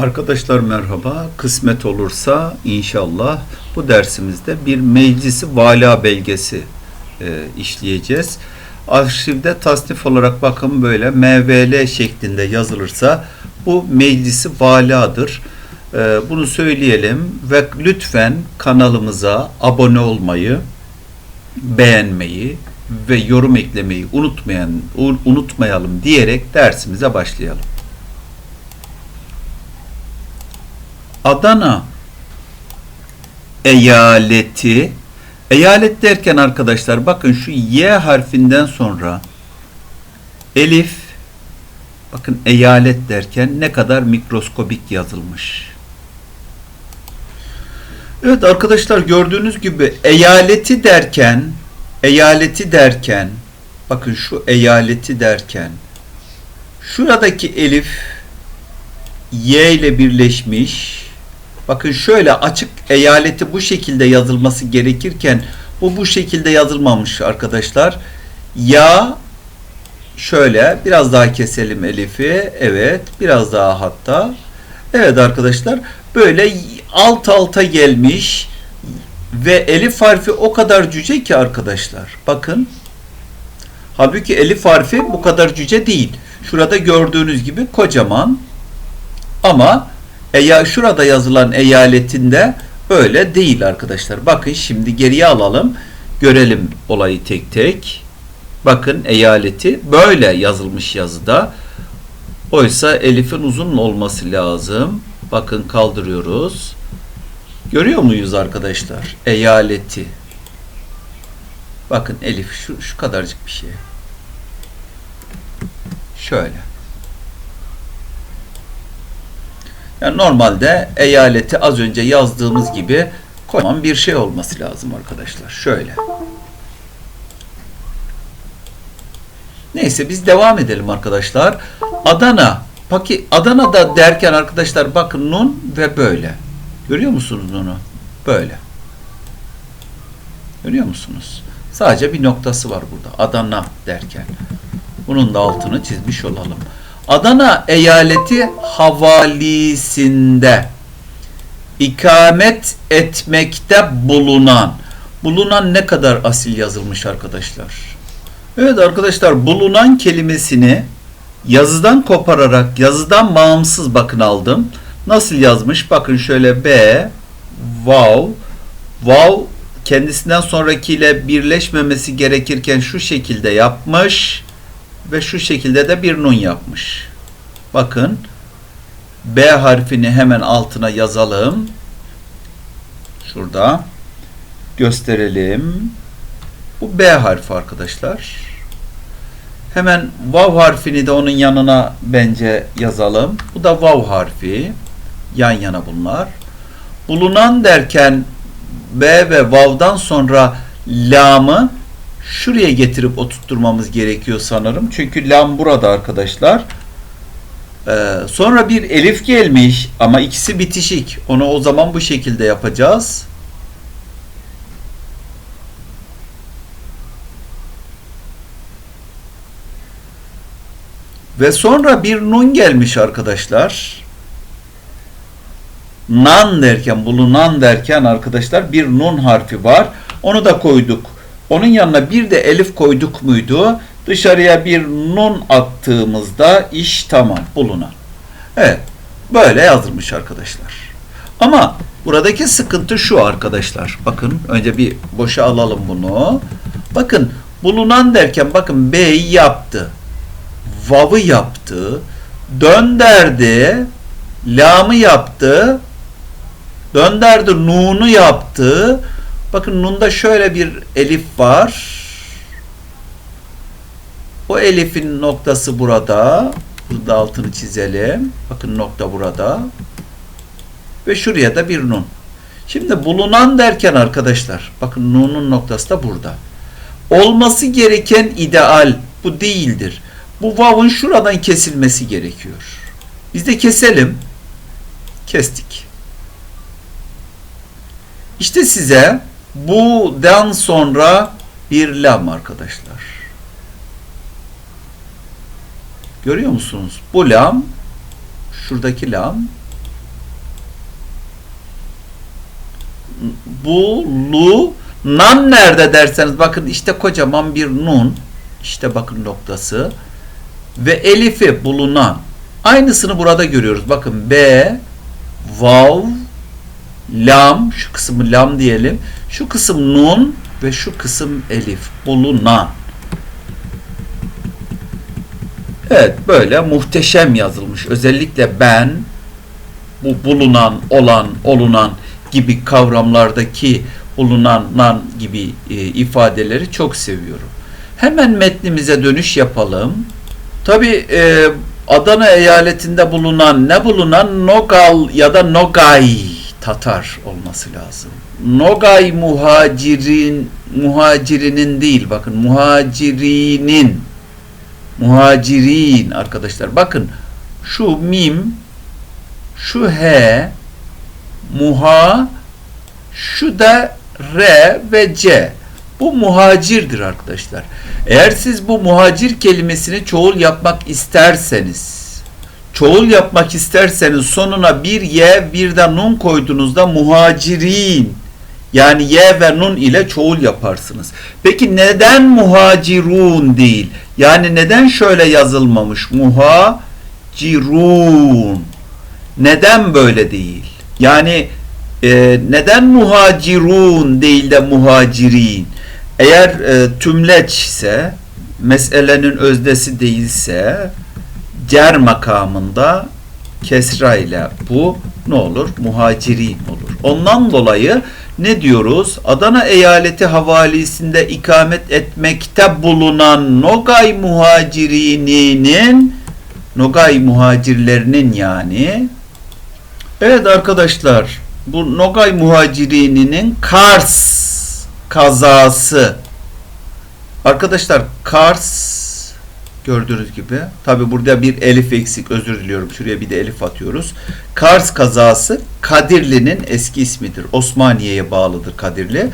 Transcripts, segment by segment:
Arkadaşlar merhaba. Kısmet olursa inşallah bu dersimizde bir meclisi vala belgesi e, işleyeceğiz. Arşivde tasnif olarak bakın böyle MVL şeklinde yazılırsa bu meclisi valadır. E, bunu söyleyelim ve lütfen kanalımıza abone olmayı, beğenmeyi ve yorum eklemeyi unutmayan unutmayalım diyerek dersimize başlayalım. Adana eyaleti eyalet derken arkadaşlar bakın şu Y harfinden sonra elif bakın eyalet derken ne kadar mikroskobik yazılmış. Evet arkadaşlar gördüğünüz gibi eyaleti derken eyaleti derken bakın şu eyaleti derken şuradaki elif Y ile birleşmiş Bakın şöyle açık eyaleti bu şekilde yazılması gerekirken bu bu şekilde yazılmamış arkadaşlar. Ya şöyle biraz daha keselim elifi. Evet biraz daha hatta. Evet arkadaşlar böyle alt alta gelmiş ve elif harfi o kadar cüce ki arkadaşlar. Bakın. Halbuki elif harfi bu kadar cüce değil. Şurada gördüğünüz gibi kocaman ama Eya, şurada yazılan eyaletinde öyle değil arkadaşlar. Bakın şimdi geriye alalım. Görelim olayı tek tek. Bakın eyaleti böyle yazılmış yazıda. Oysa elifin uzun olması lazım. Bakın kaldırıyoruz. Görüyor muyuz arkadaşlar? Eyaleti. Bakın elif şu, şu kadarcık bir şey. Şöyle. Yani normalde eyaleti az önce yazdığımız gibi kocaman bir şey olması lazım arkadaşlar. Şöyle. Neyse biz devam edelim arkadaşlar. Adana. Peki Adana'da derken arkadaşlar bakın nun ve böyle. Görüyor musunuz nunu? Böyle. Görüyor musunuz? Sadece bir noktası var burada. Adana derken. Bunun da altını çizmiş olalım. Adana eyaleti havalisinde ikamet etmekte bulunan bulunan ne kadar asil yazılmış arkadaşlar. Evet arkadaşlar bulunan kelimesini yazıdan kopararak yazıdan bağımsız bakın aldım. Nasıl yazmış? Bakın şöyle B wow wow kendisinden sonrakiyle birleşmemesi gerekirken şu şekilde yapmış ve şu şekilde de bir nun yapmış. Bakın B harfini hemen altına yazalım. Şurada gösterelim. Bu B harfi arkadaşlar. Hemen vav harfini de onun yanına bence yazalım. Bu da vav harfi. Yan yana bunlar. Bulunan derken B ve vav'dan sonra lamı şuraya getirip oturtturmamız gerekiyor sanırım. Çünkü lam burada arkadaşlar. Ee, sonra bir elif gelmiş ama ikisi bitişik. Onu o zaman bu şekilde yapacağız. Ve sonra bir nun gelmiş arkadaşlar. Nan derken, bulunan derken arkadaşlar bir nun harfi var. Onu da koyduk. Onun yanına bir de elif koyduk muydu? Dışarıya bir nun attığımızda iş tamam bulunan. Evet. Böyle yazılmış arkadaşlar. Ama buradaki sıkıntı şu arkadaşlar. Bakın önce bir boşa alalım bunu. Bakın bulunan derken bakın B'yi yaptı. Vav'ı yaptı. Dönderdi. Lam'ı yaptı. Dönderdi. Nun'u yaptı. Bakın nunda şöyle bir elif var. O elifin noktası burada. Burada altını çizelim. Bakın nokta burada. Ve şuraya da bir nun. Şimdi bulunan derken arkadaşlar bakın nunun noktası da burada. Olması gereken ideal bu değildir. Bu vav'ın şuradan kesilmesi gerekiyor. Biz de keselim. Kestik. İşte size Bu'dan sonra bir lam arkadaşlar. Görüyor musunuz? Bu lam şuradaki lam bu lu nam nerede derseniz bakın işte kocaman bir nun işte bakın noktası ve elifi bulunan aynısını burada görüyoruz. Bakın B vav lam şu kısmı lam diyelim. Şu kısım nun ve şu kısım elif bulunan. Evet böyle muhteşem yazılmış. Özellikle ben bu bulunan, olan, olunan gibi kavramlardaki bulunan gibi e, ifadeleri çok seviyorum. Hemen metnimize dönüş yapalım. Tabi e, Adana eyaletinde bulunan ne bulunan Nogal ya da Nogay Tatar olması lazım. Nogay muhacirin muhacirinin değil bakın muhacirinin muhacirin arkadaşlar bakın şu mim şu he muha şu da re ve c bu muhacirdir arkadaşlar. Eğer siz bu muhacir kelimesini çoğul yapmak isterseniz çoğul yapmak isterseniz sonuna bir ye bir de nun koyduğunuzda muhacirin yani ye ve nun ile çoğul yaparsınız. Peki neden muhacirun değil? Yani neden şöyle yazılmamış? Muhacirun. Neden böyle değil? Yani e, neden muhacirun değil de muhacirin? Eğer e, tümleç ise, meselenin özdesi değilse, cer makamında kesra ile bu ne olur? Muhacirin olur. Ondan dolayı ne diyoruz? Adana eyaleti havalisinde ikamet etmekte bulunan Nogay muhacirininin Nogay muhacirlerinin yani Evet arkadaşlar bu Nogay muhacirininin Kars kazası Arkadaşlar Kars gördüğünüz gibi. Tabi burada bir elif eksik özür diliyorum. Şuraya bir de elif atıyoruz. Kars kazası Kadirli'nin eski ismidir. Osmaniye'ye bağlıdır Kadirli.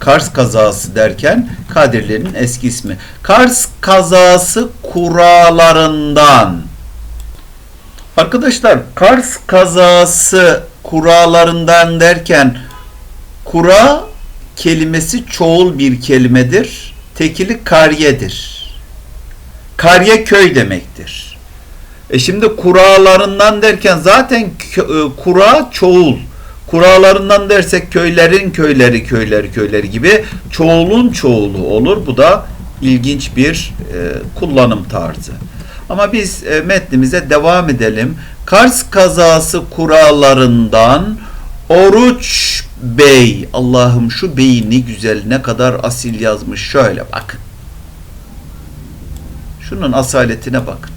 Kars kazası derken Kadirli'nin eski ismi. Kars kazası kuralarından Arkadaşlar Kars kazası kuralarından derken kura kelimesi çoğul bir kelimedir tekili kariyedir Karye köy demektir. E şimdi kuralarından derken zaten e, kura çoğul. Kuralarından dersek köylerin köyleri köyleri köyleri gibi çoğulun çoğulu olur. Bu da ilginç bir e, kullanım tarzı. Ama biz e, metnimize devam edelim. Kars kazası kuralarından Oruç Bey. Allah'ım şu beyi ne güzel ne kadar asil yazmış. Şöyle bakın. Şunun asaletine bakın.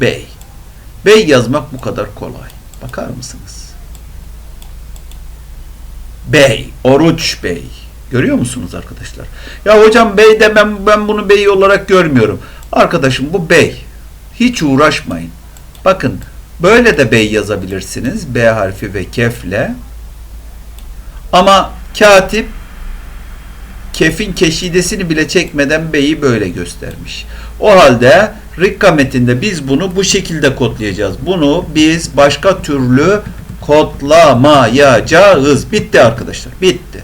Bey. Bey yazmak bu kadar kolay. Bakar mısınız? Bey, Oruç Bey. Görüyor musunuz arkadaşlar? Ya hocam bey demem ben bunu bey olarak görmüyorum. Arkadaşım bu bey. Hiç uğraşmayın. Bakın böyle de bey yazabilirsiniz. B harfi ve kefle. Ama katip kefin keşidesini bile çekmeden beyi böyle göstermiş. O halde Rikka metinde biz bunu bu şekilde kodlayacağız. Bunu biz başka türlü kodlamayacağız. Bitti arkadaşlar. Bitti.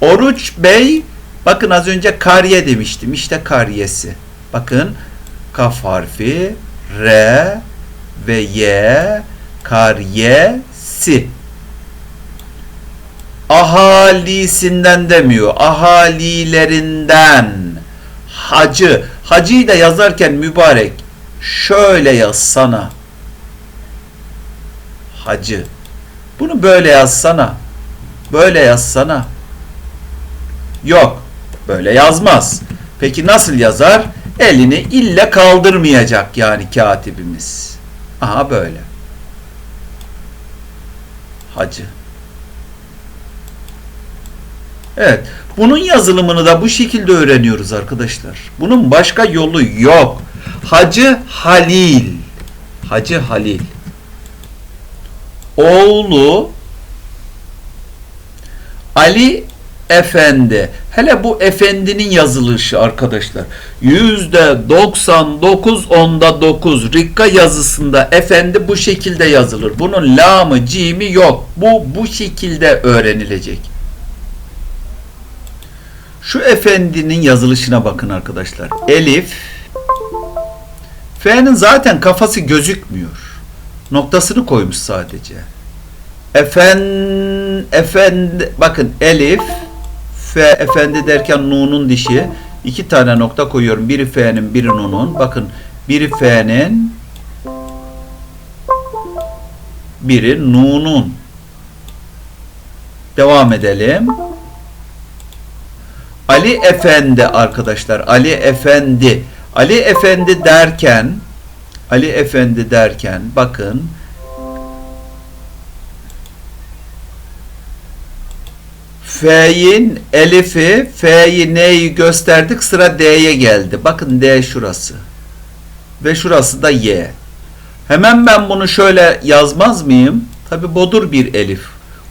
Oruç Bey bakın az önce kariye demiştim. İşte kariyesi. Bakın kaf harfi R ve Y kariyesi ahalisinden demiyor. Ahalilerinden. Hacı. Hacıyı da yazarken mübarek şöyle yazsana. Hacı. Bunu böyle yazsana. Böyle yazsana. Yok. Böyle yazmaz. Peki nasıl yazar? Elini ille kaldırmayacak yani katibimiz. Aha böyle. Hacı. Evet. Bunun yazılımını da bu şekilde öğreniyoruz arkadaşlar. Bunun başka yolu yok. Hacı Halil. Hacı Halil. Oğlu Ali efendi. Hele bu efendinin yazılışı arkadaşlar. Yüzde 99 onda 9 Rikka yazısında efendi bu şekilde yazılır. Bunun lamı cimi yok. Bu bu şekilde öğrenilecek. Şu efendinin yazılışına bakın arkadaşlar. Elif F'nin zaten kafası gözükmüyor. Noktasını koymuş sadece. Efen, efendi, bakın elif, f, efendi derken nunun dişi. iki tane nokta koyuyorum. Biri f'nin, biri nunun. Bakın biri f'nin, biri nunun. Devam edelim. Ali Efendi arkadaşlar. Ali Efendi. Ali Efendi derken Ali Efendi derken bakın F'in elifi, F'yi neyi gösterdik sıra D'ye geldi. Bakın D şurası. Ve şurası da Y. Hemen ben bunu şöyle yazmaz mıyım? Tabi bodur bir elif.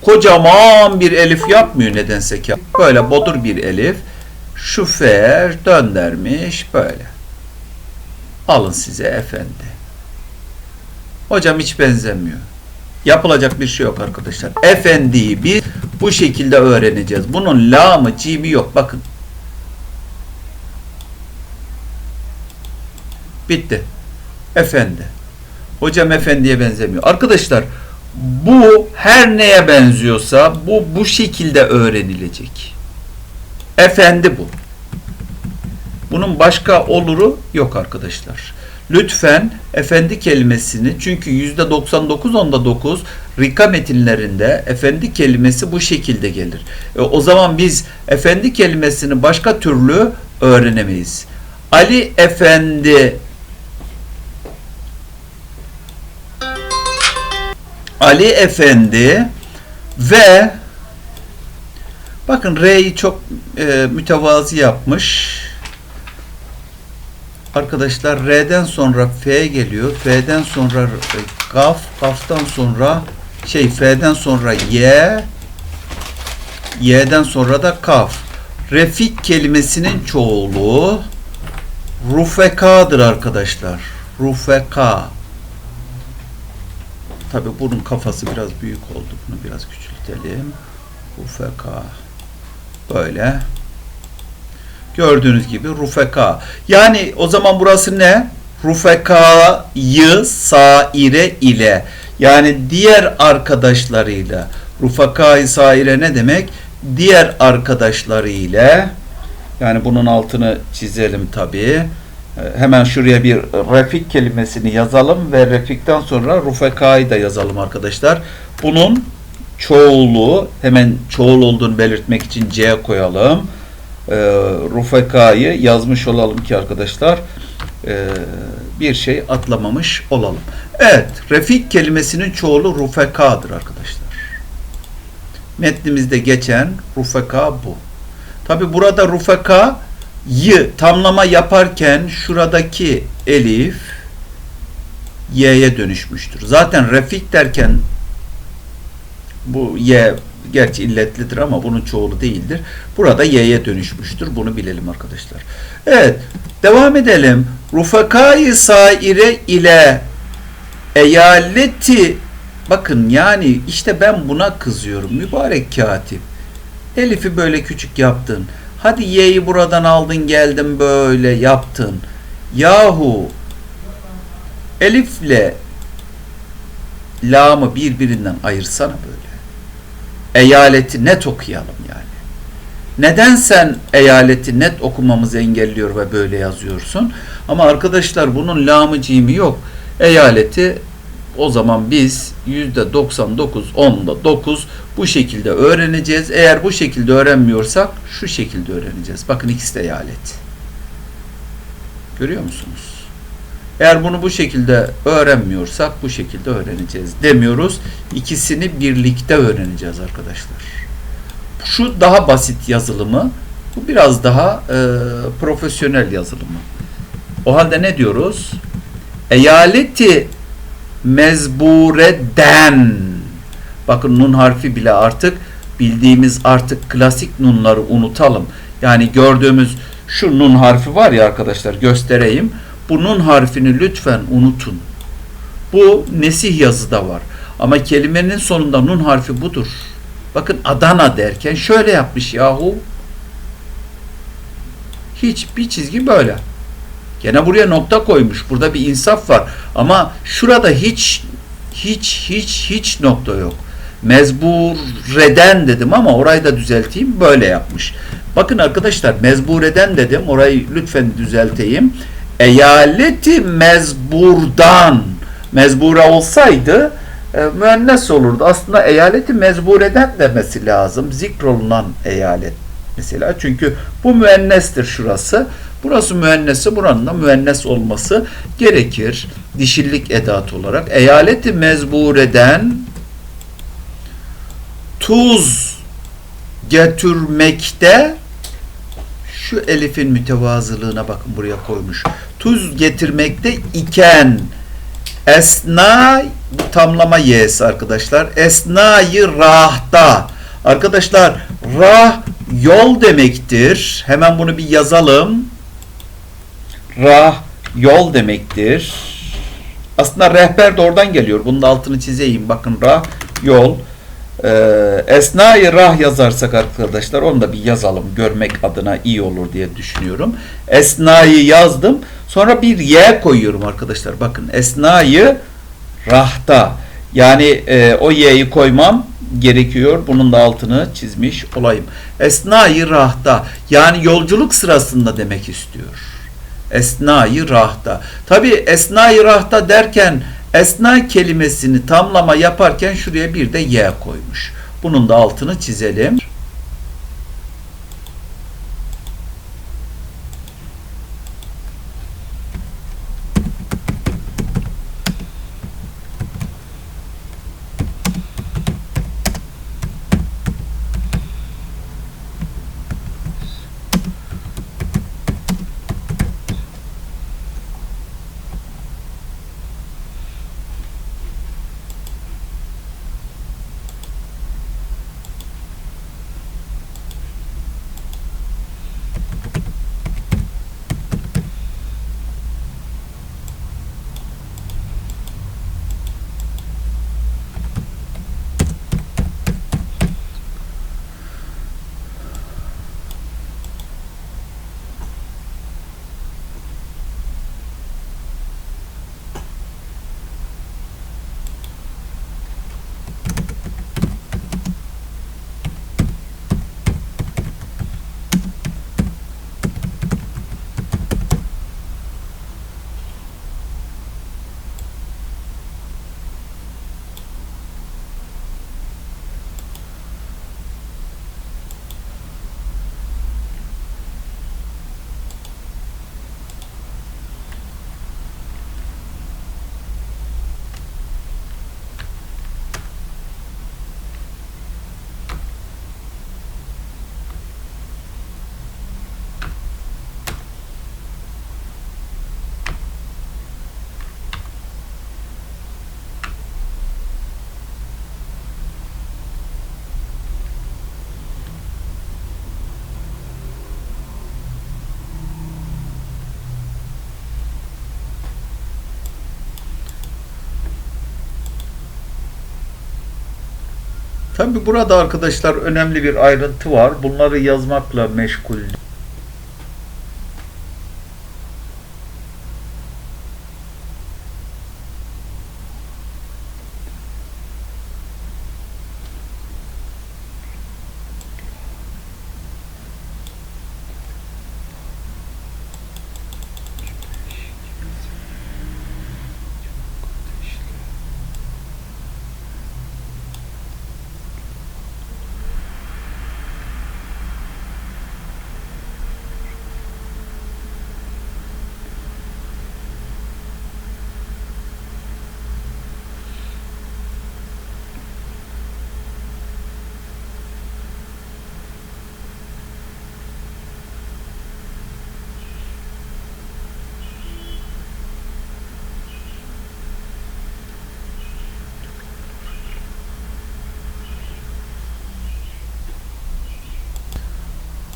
Kocaman bir elif yapmıyor nedense ki. Böyle bodur bir elif. Şu F döndermiş böyle. Alın size efendi. Hocam hiç benzemiyor. Yapılacak bir şey yok arkadaşlar. Efendiyi biz bu şekilde öğreneceğiz. Bunun lamı, cimi yok. Bakın. Bitti. Efendi. Hocam efendiye benzemiyor. Arkadaşlar bu her neye benziyorsa bu bu şekilde öğrenilecek. Efendi bu. Bunun başka oluru yok arkadaşlar. Lütfen efendi kelimesini çünkü yüzde 99 onda 9 rika metinlerinde efendi kelimesi bu şekilde gelir. E, o zaman biz efendi kelimesini başka türlü öğrenemeyiz. Ali Efendi Ali Efendi ve bakın R'yi çok e, mütevazi yapmış. Arkadaşlar R'den sonra F geliyor. F'den sonra Gaf, Gaf'tan sonra şey F'den sonra Y, Y'den sonra da Kaf. Refik kelimesinin çoğulu Rufeka'dır arkadaşlar. Rufeka. Tabi bunun kafası biraz büyük oldu. Bunu biraz küçültelim. Rufeka. Böyle. Gördüğünüz gibi rufeka. Yani o zaman burası ne? Rufekayı saire ile. Yani diğer arkadaşlarıyla. Rufekayı saire ne demek? Diğer arkadaşlarıyla. Yani bunun altını çizelim tabii. Hemen şuraya bir refik kelimesini yazalım ve refikten sonra rufekayı da yazalım arkadaşlar. Bunun çoğulu hemen çoğul olduğunu belirtmek için C koyalım e, Rufeka'yı yazmış olalım ki arkadaşlar e, bir şey atlamamış olalım. Evet, refik kelimesinin çoğulu Rufeka'dır arkadaşlar. Metnimizde geçen Rufeka bu. Tabi burada Rufeka'yı tamlama yaparken şuradaki elif y'ye dönüşmüştür. Zaten refik derken bu y gerçi illetlidir ama bunun çoğulu değildir. Burada y'ye dönüşmüştür. Bunu bilelim arkadaşlar. Evet. Devam edelim. Rufakayı saire ile eyaleti bakın yani işte ben buna kızıyorum. Mübarek katip. Elif'i böyle küçük yaptın. Hadi y'yi buradan aldın geldin böyle yaptın. Yahu Elif'le lamı birbirinden ayırsana böyle eyaleti net okuyalım yani. Neden sen eyaleti net okumamızı engelliyor ve böyle yazıyorsun? Ama arkadaşlar bunun lamı cimi yok. Eyaleti o zaman biz yüzde 99 onda 9 bu şekilde öğreneceğiz. Eğer bu şekilde öğrenmiyorsak şu şekilde öğreneceğiz. Bakın ikisi de eyalet. Görüyor musunuz? Eğer bunu bu şekilde öğrenmiyorsak bu şekilde öğreneceğiz demiyoruz. İkisini birlikte öğreneceğiz arkadaşlar. Şu daha basit yazılımı, bu biraz daha e, profesyonel yazılımı. O halde ne diyoruz? Eyaleti mezbureden bakın nun harfi bile artık bildiğimiz artık klasik nunları unutalım. Yani gördüğümüz şu nun harfi var ya arkadaşlar göstereyim. Bu nun harfini lütfen unutun. Bu nesih yazıda var. Ama kelimenin sonunda nun harfi budur. Bakın Adana derken şöyle yapmış yahu. Hiç bir çizgi böyle. Gene buraya nokta koymuş. Burada bir insaf var. Ama şurada hiç hiç hiç hiç nokta yok. Mezbureden dedim ama orayı da düzelteyim. Böyle yapmış. Bakın arkadaşlar mezbureden dedim. Orayı lütfen düzelteyim. Eyaleti mezburdan mezbure olsaydı e, müennes olurdu. Aslında eyaleti mezbureden demesi lazım. Zikrolunan eyalet mesela. Çünkü bu müennestir şurası. Burası müennesi, buranın da müennes olması gerekir. Dişillik edatı olarak. Eyaleti mezbureden tuz getirmekte şu elifin mütevazılığına bakın buraya koymuş. Tuz getirmekte iken esna tamlama y'si arkadaşlar. Esnayı rahta. Arkadaşlar rah yol demektir. Hemen bunu bir yazalım. Rah yol demektir. Aslında rehber de oradan geliyor. Bunun altını çizeyim. Bakın rah yol. Ee, Esnayı rah yazarsak arkadaşlar onu da bir yazalım. Görmek adına iyi olur diye düşünüyorum. Esnayı yazdım. Sonra bir y koyuyorum arkadaşlar. Bakın esnayı rahta. Yani e, o y'yi koymam gerekiyor. Bunun da altını çizmiş olayım. Esnayı rahta. Yani yolculuk sırasında demek istiyor. Esnayı rahta. Tabi esnayı rahta derken esna kelimesini tamlama yaparken şuraya bir de y koymuş. Bunun da altını çizelim. Tabi burada arkadaşlar önemli bir ayrıntı var. Bunları yazmakla meşgul.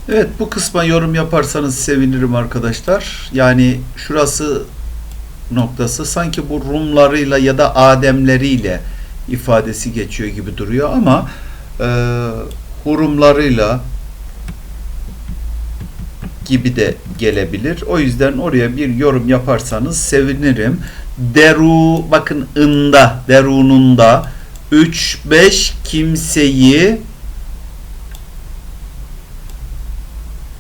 Evet bu kısma yorum yaparsanız sevinirim arkadaşlar. Yani şurası noktası sanki bu Rumlarıyla ya da Ademleriyle ifadesi geçiyor gibi duruyor ama e, Hurumlarıyla gibi de gelebilir. O yüzden oraya bir yorum yaparsanız sevinirim. Deru bakın ında derununda 3 5 kimseyi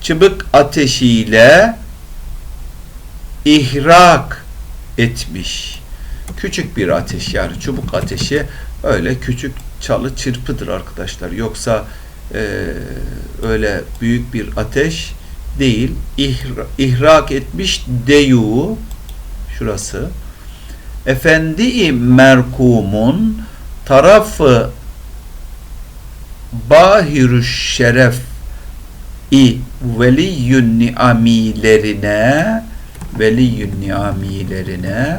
çıbık ateşiyle ihrak etmiş. Küçük bir ateş yani çubuk ateşi öyle küçük çalı çırpıdır arkadaşlar. Yoksa e, öyle büyük bir ateş değil. İhra, ihrak etmiş deyu şurası. Efendi merkumun tarafı bahirü şeref i veliyyün niamilerine veliyyün niamilerine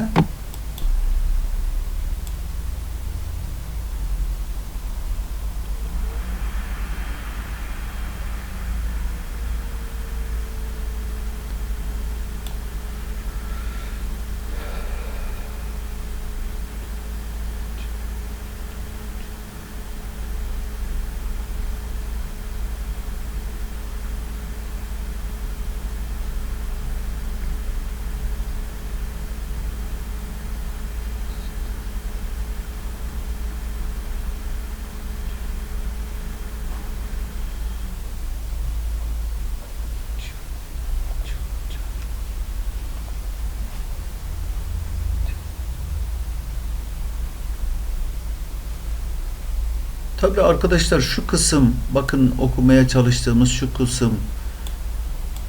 Tabii arkadaşlar şu kısım bakın okumaya çalıştığımız şu kısım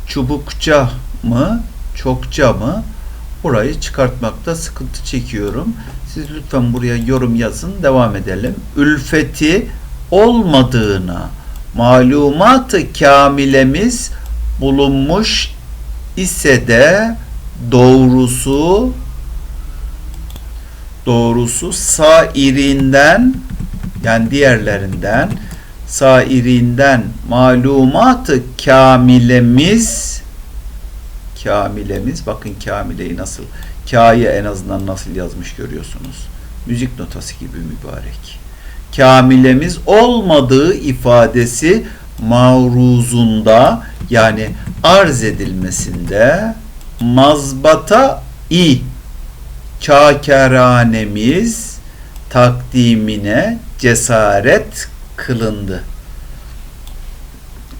çubukça mı çokça mı burayı çıkartmakta sıkıntı çekiyorum. Siz lütfen buraya yorum yazın devam edelim. Ülfeti olmadığına malumat-ı kamilemiz bulunmuş ise de doğrusu doğrusu sairinden yani diğerlerinden sairinden malumatı kamilemiz kamilemiz bakın kamileyi nasıl kâ'yı en azından nasıl yazmış görüyorsunuz. Müzik notası gibi mübarek. Kamilemiz olmadığı ifadesi mavruzunda yani arz edilmesinde mazbata i çakeranemiz takdimine cesaret kılındı.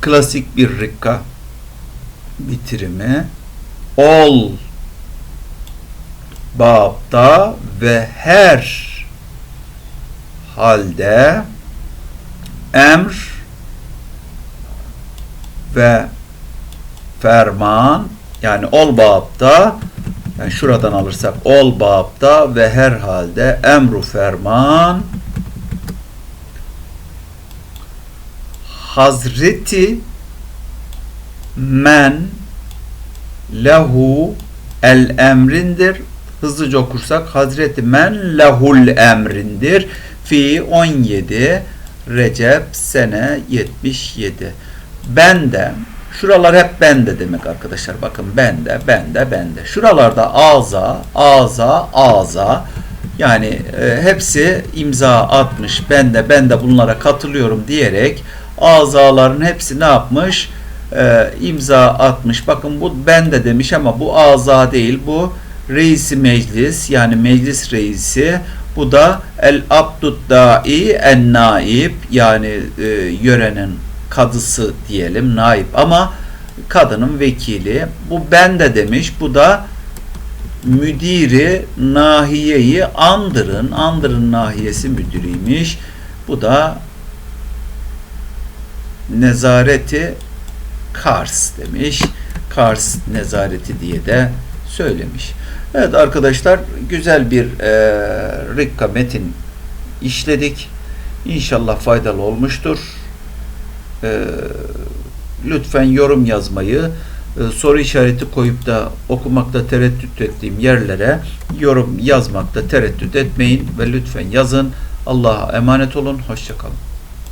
Klasik bir rikka bitirimi ol babda ve her halde emr ve ferman yani ol babda yani şuradan alırsak ol babda ve her halde emru ferman Hazreti men lehu el emrindir. Hızlıca okursak Hazreti men lehul emrindir. Fi 17 Recep sene 77. Ben de Şuralar hep bende demek arkadaşlar. Bakın bende, bende, bende. Şuralarda ağza, ağza, ağza. Yani e, hepsi imza atmış. Ben de, ben de bunlara katılıyorum diyerek azaların hepsi ne yapmış? E, imza atmış. Bakın bu ben de demiş ama bu aza değil. Bu reisi meclis yani meclis reisi. Bu da el abduddai en naib yani e, yörenin kadısı diyelim naip ama kadının vekili bu ben de demiş bu da müdiri nahiyeyi andırın andırın nahiyesi müdüriymiş bu da nezareti Kars demiş Kars nezareti diye de söylemiş evet arkadaşlar güzel bir e, Rikka metin işledik İnşallah faydalı olmuştur e, lütfen yorum yazmayı, e, soru işareti koyup da okumakta tereddüt ettiğim yerlere yorum yazmakta tereddüt etmeyin ve lütfen yazın. Allah'a emanet olun. Hoşçakalın.